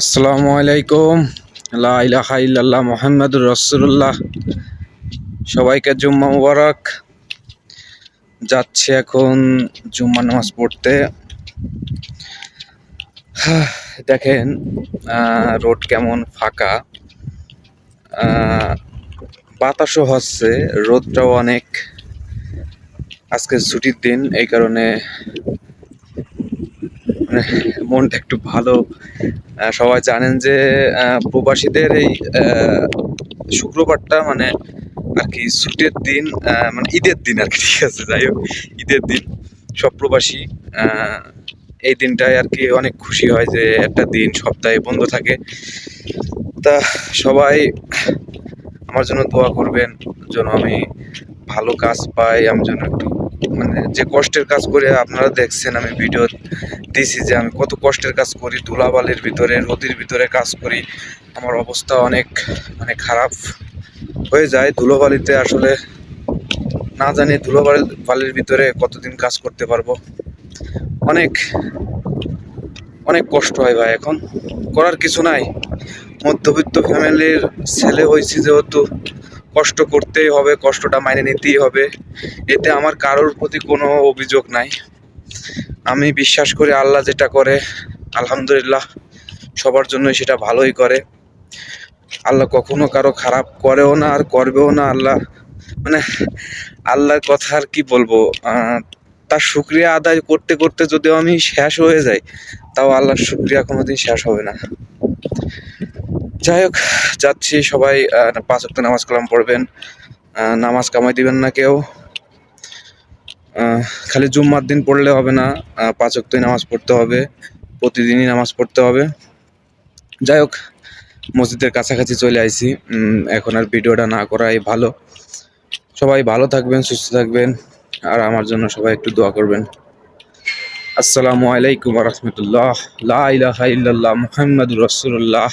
আসসালামু আলাইকুম। লা ইলাহা ইল্লাল্লাহ মুহাম্মাদুর রাসূলুল্লাহ। সবাইকে জুম্মা মুবারক। যাচ্ছে এখন জুম্মা নামাজ পড়তে। দেখেন রোড কেমন ফাঁকা। বাতাসও হচ্ছে, রোদটাও অনেক। আজকে ছুটির দিন, এই কারণে মানে মনটা একটু ভালো। সবাই জানেন যে প্রবাসীদের এই শুক্রবারটা মানে আর কি ছুটির দিন মানে ঈদের দিন আর কি, ঠিক আছে, যাই হোক, ঈদের দিন। সব প্রবাসী এই দিনটায় আর কি অনেক খুশি হয় যে একটা দিন সপ্তাহে বন্ধ থাকে। তা সবাই আমার জন্য দোয়া করবেন, যেন আমি ভালো কাজ পাই আমি যেন একটু মানে যে কষ্টের কাজ করে আপনারা দেখছেন আমি ভিডিও দিছি যে আমি কত কষ্টের কাজ করি, ধুলাবালির ভিতরে, নদীর ভিতরে কাজ করি। আমার অবস্থা অনেক মানে খারাপ হয়ে যায়। ধুলোবালিতে আসলে না জানি ধুলোবালি বালির ভিতরে কতদিন কাজ করতে পারব। অনেক অনেক কষ্ট হয় ভাই এখন। করার কিছু নাই। মধ্যবিত্ত ফ্যামিলির ছেলে হয়েছি যেহেতু কষ্ট করতেই হবে, কষ্টটা মাইনে নিতেই হবে। এতে আমার কারোর প্রতি কোনো অভিযোগ নাই। আমি বিশ্বাস করি আল্লাহ যেটা করে, আলহামদুলিল্লাহ, সবার জন্যই সেটা ভালোই করে। আল্লাহ কখনো কারও খারাপ করেও না আর করবেও না আল্লাহ। মানে আল্লাহর কথা আর কি বলব? তার শুক্রিয়া আদায় করতে করতে যদিও আমি শেষ হয়ে যাই, তাও আল্লাহর শুক্রিয়া কোনোদিন শেষ হবে না। যাই হোক, যাচ্ছি সবাই পাঁচ ওয়াক্ত নামাজ কালাম পড়বেন। নামাজ কামাই দিবেন না কেউ। খালি জুম্মার দিন পড়লে হবে না পাঁচ ওয়াক্তই নামাজ পড়তে হবে, প্রতিদিনই নামাজ পড়তে হবে। যাই হোক, মসজিদের কাছাকাছি চলে আইছি। এখন আর ভিডিওটা না করাই ভালো। সবাই ভালো থাকবেন, সুস্থ থাকবেন, আর আমার জন্য সবাই একটু দোয়া করবেন। আসসালামু আলাইকুম রহমতুল্লাহ। লা ইলাহা ইল্লাল্লাহ, মুহাম্মাদুর রাসূলুল্লাহ।